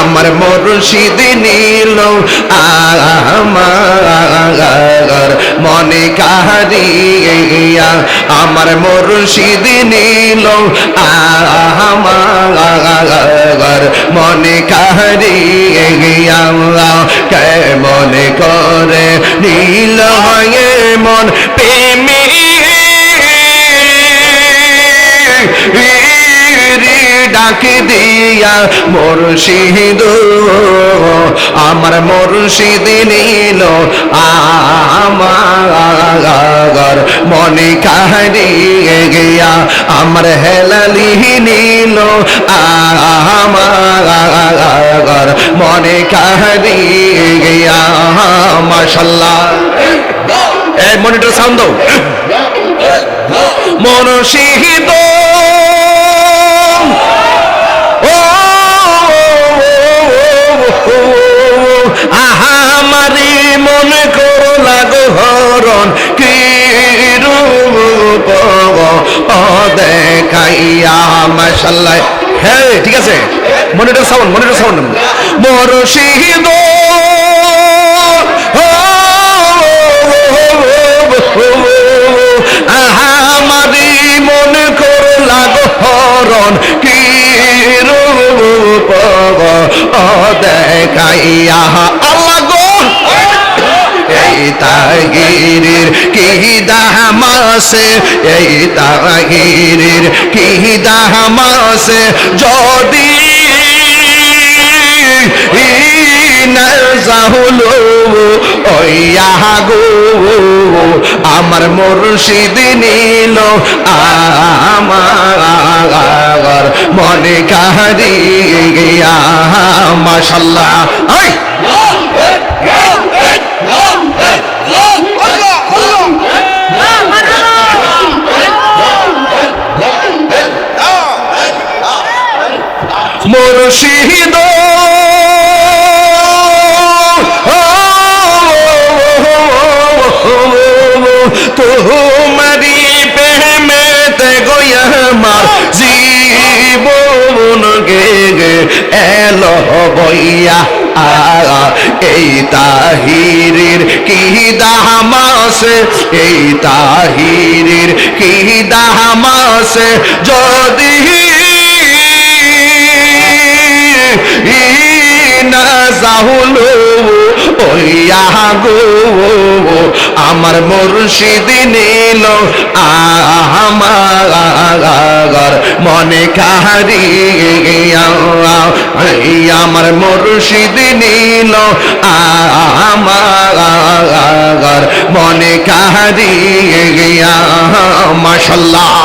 আমার মুর্শিদ নীল, আমার মনে কাহারিয়া। আমার মুর্শিদ নীল, আমার মনে কাহারিয়া। কে মনে করে নীল হয়ে মন প্রেমী? ডাক দিয়া মুর্শিদ, আমার মুর্শিদ নীল আমার মনে কাহারিয়ে গিয়া, আমার হেলালি নীল আমার মনে কাহারিয়ে গিয়া, মাশাল্লাহ। এই মনিটর সাউন্ড দাও। মুর্শিদ দেখাইয়া মাশাল্লাহ। হ্যাঁ ঠিক আছে? Monitor sound monitor sound. মুর্শিদ দেখাইয়া তাগিরির কি দামাসে এই তাগিরির কি দামাসে যদি নাজাহুলো ওইয়া গো আমার মুর্শিদ নীল, আমার মনে কাহারি মাশাল্লাহ। আই মুর্শিদ। তোমারি প্রেমেতে গোয়ামার জীবন গে গে এলো বইয়া। এই তাহিরের কি দামাসে এই তাহিরের কি দামাসে যদি না যাহুলো ওইয়া গো আমার মুর্শিদ নীল আমার মনে কাহারি আমার মুর্শিদ নীল আমার মনে কাহারি মাশাল্লাহ।